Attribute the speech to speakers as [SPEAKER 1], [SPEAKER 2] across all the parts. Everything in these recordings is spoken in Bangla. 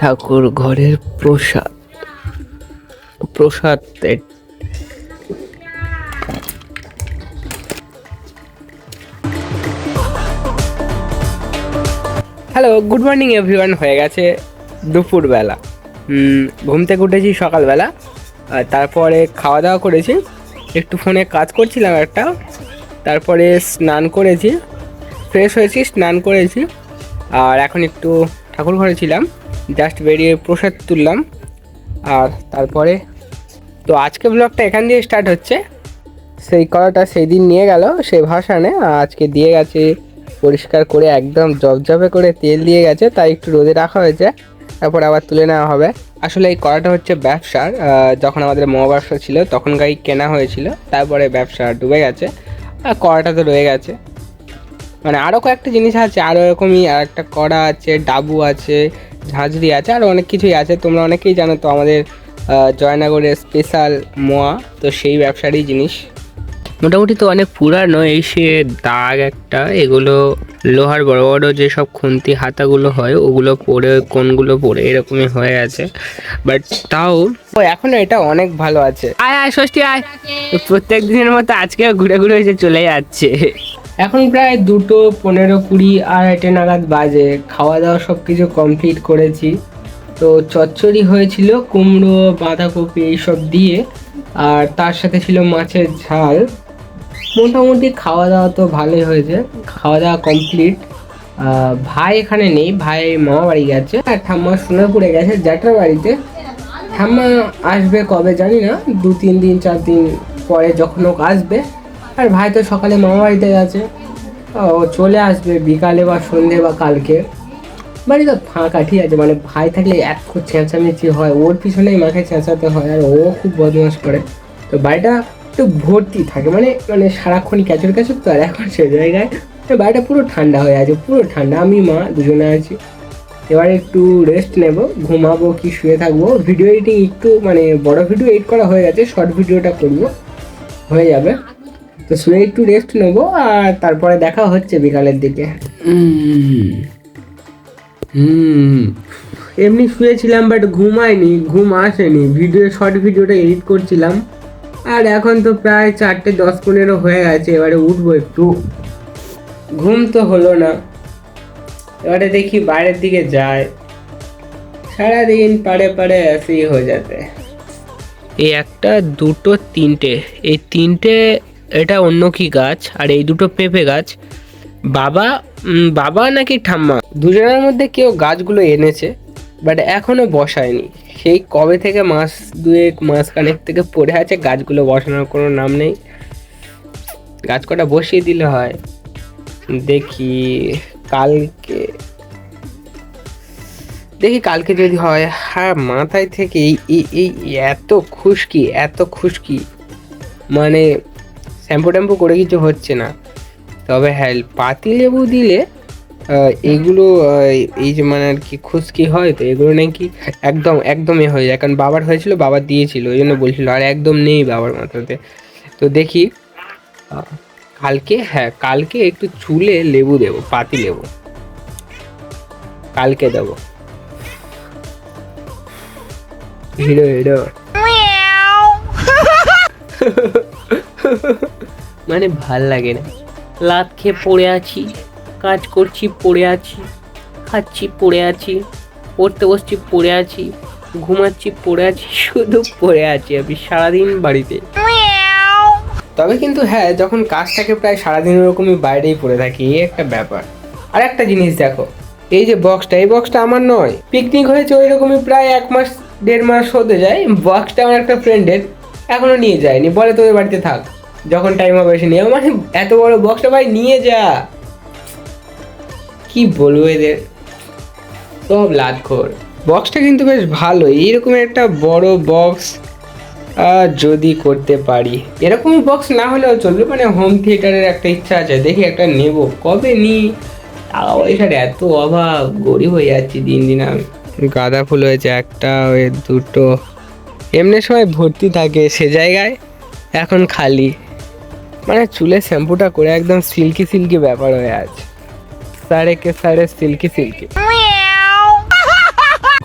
[SPEAKER 1] ঠাকুর ঘরের প্রসাদ। প্রসাদ হ্যালো গুড মর্নিং এভরিওয়ান হয়ে গেছে দুপুরবেলা। ঘুম থেকে উঠেছি সকালবেলা তারপরে খাওয়া দাওয়া করেছি, একটু ফোনে কাজ করছিলাম একটা, তারপরে স্নান করেছি, ফ্রেশ হয়েছি, স্নান করেছি, আর এখন একটু ঠাকুর ঘরে ছিলাম। জাস্ট বেরিয়ে প্রসাদ তুললাম। আর তারপরে, তো আজকে ব্লগটা এখান দিয়ে স্টার্ট হচ্ছে। সেই কলাটা সেই দিন নিয়ে গেল, সে ভাসানে আজকে দিয়ে গেছে, পরিষ্কার করে একদম জবজবে করে তেল দিয়ে গেছে, তাই একটু রোদে রাখা হয়েছে। তারপর আবার তুলে নেওয়া হবে। আসলে এই কড়াটা হচ্ছে ব্যবসার যখন আমাদের মহাব্যবসা ছিল তখন গাড়ি কেনা হয়েছিল, তারপরে ব্যবসা ডুবে গেছে, আর কড়াটা তো রয়ে গেছে। মানে আরও কয়েকটা জিনিস আছে আরও এরকমই, আর একটা কড়া আছে, ডাবু আছে ঝাঁঝরি আছে আর অনেক কিছুই আছে। তোমরা অনেকেই জানো তো আমাদের জয়নগরের স্পেশাল মোয়া, তো সেই ব্যবসারই জিনিস। মোটামুটি তো অনেক পুরানো, এই সে দাগ একটা, এগুলো লোহার বড় বড় যেসব খুন্তি হাতাগুলো হয়, ওগুলো পরে, কোনগুলো পরে, এরকমই হয়ে আছে। বাট তাও এখনও এটা অনেক ভালো আছে। আয় আয়, ষষ্ঠী, আয়। প্রত্যেক দিনের মতো আজকে ঘুরে ঘুরে এসে চলে যাচ্ছে। এখন প্রায় দুটো, পনেরো, কুড়ি আড়াইটে নাগাদ বাজে। খাওয়া দাওয়া সব কিছু কমপ্লিট করেছি। তো চচ্চড়ি হয়েছিল কুমড়ো, বাঁধাকপি এইসব দিয়ে, আর তার সাথে ছিল মাছের ঝাল। মোটামুটি খাওয়া দাওয়া তো ভালোই হয়েছে। খাওয়া দাওয়া কমপ্লিট ভাই এখানে নেই, ভাই মামা বাড়ি গেছে। আর ঠাম্মা সোনারপুরে গেছে, জ্যাঠার বাড়িতে। ঠাম্মা আসবে কবে জানি না দু তিন দিন, চার দিন পরে যখন হোক আসবে। আর ভাই তো সকালে মামা বাড়িতে গেছে। ও চলে আসবে বিকালে বা সন্ধে বা কালকে। বাড়ি তো ফাঁকা, ঠিক আছে? মানে ভাই থাকলে এত চেঁচামেচি হয়, ওর পিছনেই মাকে চেঁচাতে হয় আর ও খুব বদমাস করে। তো বাড়িটা একটু ভর্তি থাকে মানে মানে সারাক্ষণ ক্যাচর ক্যাচর তো আর এখন সে জায়গায়। তো বাড়িটা পুরো ঠান্ডা হয়ে আছে, পুরো ঠান্ডা। আমি মা দুজনে আছি। এবারে একটু রেস্ট নেব, ঘুমাবো কি শুয়ে থাকব। ভিডিও এডিটিং একটু মানে বড় ভিডিও এডিট করা হয়ে গেছে শর্ট ভিডিওটা করব। হয়ে যাবে। তো শুয়ে একটু রেস্ট নেব আর তারপরে দেখা হচ্ছে বিকালের দিকে। হুম এমনি শুয়েছিলাম বাট ঘুমায়নি ঘুম আসেনি। ভিডিও শর্ট ভিডিওটা এডিট করছিলাম। আর এখন তো প্রায় চারটে দশ পনেরো হয়ে গেছে এবারে উঠবো একটু। ঘুম তো হলো না। এবারে দেখি বাইরের দিকে যায় সারাদিন পারে পাড়ে এসেই হয়ে যাবে। এই একটা দুটো তিনটে। এই তিনটে এটা অন্য কি গাছ? আর এই দুটো পেঁপে গাছ। বাবা বাবা নাকি ঠাম্মা? দুজনের মধ্যে কেউ গাছগুলো এনেছে বাট এখনও বসায়নি। সেই কবে থেকে মাস দুয়েক মাস খানেক থেকে পড়ে আছে, গাছগুলো বসানোর কোনো নাম নেই। গাছ কটা বসিয়ে দিলে হয়। দেখি, কালকে। দেখি কালকে যদি হয়। হ্যাঁ মাথায় থেকে এই এই এত খুশকি এত খুশকি। মানে শ্যাম্পু ট্যাম্পু করে কিছু হচ্ছে না। তবে হ্যাঁ পাতি লেবু দিলে এগুলো এই যে মানে আর কি খুশকি হয় তো, এগুলো নাকি একদম, একদমই হয়ে যায়। কারণ বাবার হয়েছিল, বাবা দিয়েছিল, ওই জন্য বলছিল, আর একদম নেই বাবার মাথাতে। তো দেখি কালকে হ্যাঁ কালকে একটু চুলে লেবু দেবো, পাতি লেবু। কালকে দেবো। Hero hero. মানে ভালো লাগে না। লাত খেয়ে পড়ে আছি, কাজ করছি, পড়ে আছি, খাচ্ছি, পড়ে আছি, পড়তে বসছি, পড়ে আছি, ঘুমাচ্ছি, পড়ে আছি, শুধু পড়ে আছি আমি সারাদিন বাড়িতে। তবে কিন্তু হ্যাঁ যখন কাজ থাকে প্রায় সারাদিন ওরকমই বাইরেই পড়ে থাকি, এই একটা ব্যাপার। আর একটা জিনিস দেখো, এই যে বক্সটা এই বক্সটা আমার নয়। পিকনিক হয়েছে ওই রকমই প্রায় এক মাস, দেড় মাস হতে যায়। বক্সটা আমার একটা ফ্রেন্ডের এখনও নিয়ে যায়নি। বলে তোদের বাড়িতে থাক। যখন টাইম হবে এসে নিয়ে মানে এত বড় বক্সটা ভাই, নিয়ে যা। কি বলব এদের? সব লাদখোর। বক্সটা কিন্তু বেশ ভালো। এইরকম একটা বড় বক্স যদি করতে পারি। এরকমই বক্স না হলেও চলবে। মানে হোম থিয়েটারের একটা ইচ্ছা আছে। দেখি একটা নেব। কবে নি? টাকা পয়সার এত অভাব। গরিব হয়ে যাচ্ছি দিন দিন আমি। গাঁদা ফুল হয়েছে একটা দুটো। এমনি সময় ভর্তি থাকে সে জায়গায়। এখন খালি। মানে চুলে শ্যাম্পুটা করে একদম সিল্কি সিল্কি ব্যাপার হয়ে আছে। সারে কে সারে সিল্কি সিল্কি।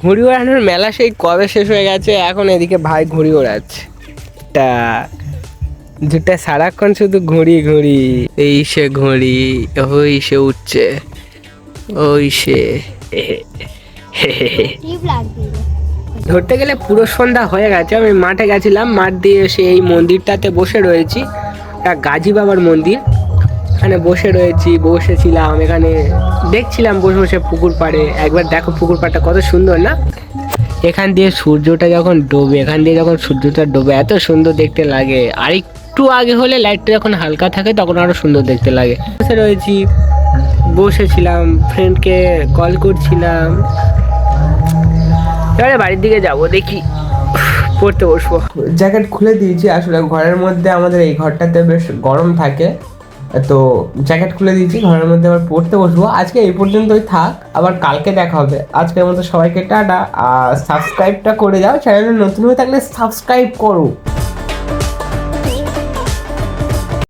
[SPEAKER 1] ঘুড়ি ওড়ানোর মেলা সেই কবে শেষ হয়ে গেছে এখন এদিকে ভাই ঘুড়ি ওড়াচ্ছে। তা দুটা সারাক্ষণ শুধু ঘুড়ি ঘুড়ি। এই সে ঘুড়ি ওই সে উঠছে ওই সে। ধরতে গেলে পুরো সন্ধ্যা হয়ে গেছে আমি মাঠে গেছিলাম মাঠ দিয়ে এসে এই মন্দিরটাতে বসে রয়েছি। একটা গাজী বাবার মন্দির। এখানে বসে রয়েছি, বসেছিলাম, এখানে দেখছিলাম বসে বসে পুকুর পাড়ে। একবার দেখো পুকুর পাড়টা কত সুন্দর না? এখান দিয়ে সূর্যটা যখন ডোবে, এখান দিয়ে যখন সূর্যটা ডোবে, এত সুন্দর দেখতে লাগে। আর একটু আগে হলে লাইটটা যখন হালকা থাকে, তখন আরও সুন্দর দেখতে লাগে। বসে রয়েছি, বসেছিলাম ফ্রেন্ডকে কল করছিলাম। এবারে বাড়ির দিকে যাব, দেখি। পড়তে বসবো। জ্যাকেট খুলে দিয়েছি, আসলে ঘরের মধ্যে আমাদের এই ঘরটাতে বেশ গরম থাকে। তো জ্যাকেট খুলে দিয়েছি, ঘরের মধ্যে আবার পড়তে বসবো। আজকে এই পর্যন্তই থাক, আবার কালকে দেখা হবে। আজকের মতো সবাইকে টাটা, আর সাবস্ক্রাইবটা করে যাও। চ্যানেলে নতুন হয়ে থাকলে সাবস্ক্রাইব করো।